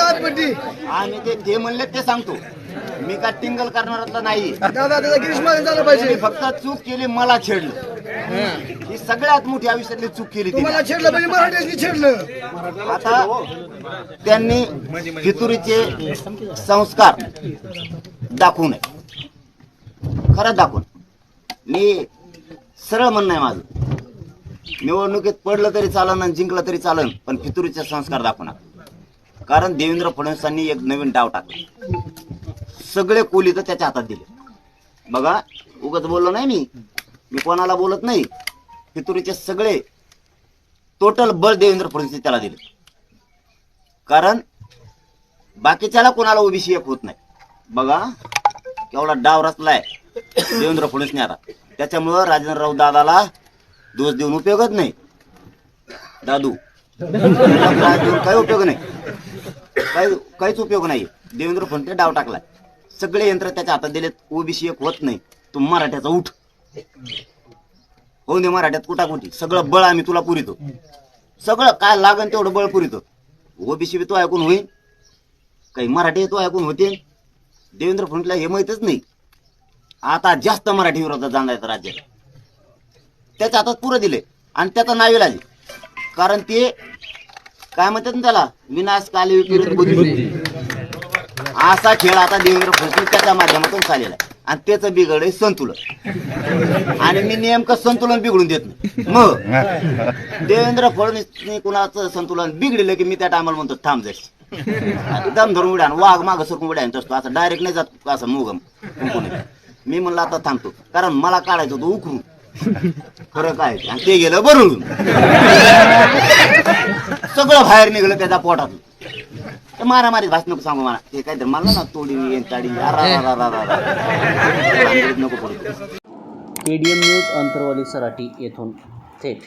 हातपट्टी आणि ते म्हणले ते सांगतो. मी का टिंगल करणार नाही. फक्त चूक केली मला छेडलं. ही. सगळ्यात मोठी आयुष्यातली चूक केली आता त्यांनी फितुरीचे संस्कार दाखवू नये. खरंच दाखवून. मी सरळ म्हणणं आहे माझं. निवडणुकीत पडलं तरी चालन आणि जिंकलं तरी चालन पण फितुरीचे संस्कार दाखवणार कारण देवेंद्र फडणवीसांनी एक नवीन डाव टाकला. सगळे कोली तर त्याच्या हातात दिले. बघा उगाच बोललो नाही मी. मी कोणाला बोलत नाही. फितुरीचे सगळे टोटल बळ देवेंद्र फडणवीस त्याला दिले. कारण बाकीच्याला कोणाला ओबीसी एक होत नाही. बघा केवढा डाव रचलाय देवेंद्र फडणवीसने आता. त्याच्यामुळं राजेंद्रराव दादाला दोष देऊन उपयोगच नाही. दादू. देऊन काही उपयोग नाही. काही काहीच उपयोग नाही. देवेंद्र फडणवीस डाव टाकलाय. सगळे यंत्र त्याच्या हातात दिलेत. ओबीसी एक होत नाही. तू मराठ्याचा उठ. हो दे मराठ्यात कुटाकुटी. सगळं बळ आम्ही तुला पुरितो. सगळं काय लागन तेवढं बळ पुरितो. ओबीसी बी तो ऐकून होईल काही मराठी तो ऐकून होते. देवेंद्र फडणवीसला हे माहितच नाही. आता जास्त मराठी विरोधात जाणार राज्यात. त्याच्या हातात पुरं दिले आणि त्याचा नावे लागले कारण ते काय म्हणतात ना त्याला? विनाश काले विपरीत बुद्धी. असा खेळ आता देवेंद्र फडणवीस त्याच्या माध्यमातून चाललेला आहे. आणि त्याचं बिघड आहे संतुलन. आणि मी नेमकं संतुलन बिघडून देत नाही. मग देवेंद्र फडणवीसने कुणाचं संतुलन बिघडलं की मी त्या टायमाला म्हणतो थांब जाईल दम धरून उड्या वाघ माग सरकून उड्या तसतो असं डायरेक्ट नाही जात असं मुगम. मी म्हणलं आता थांबतो. कारण मला काढायचं होतं उकरून. खरं काय ते. आणि ते गेलं बरून सगळं बाहेर निघलं त्याच्या पोटातून. ते मारामारी भास नको सांगू मला. ते काय तर मला ना तोडी येईन ताडी. अरा, नको पडू न्यूज अंतरवाली सराटी येथून थेट.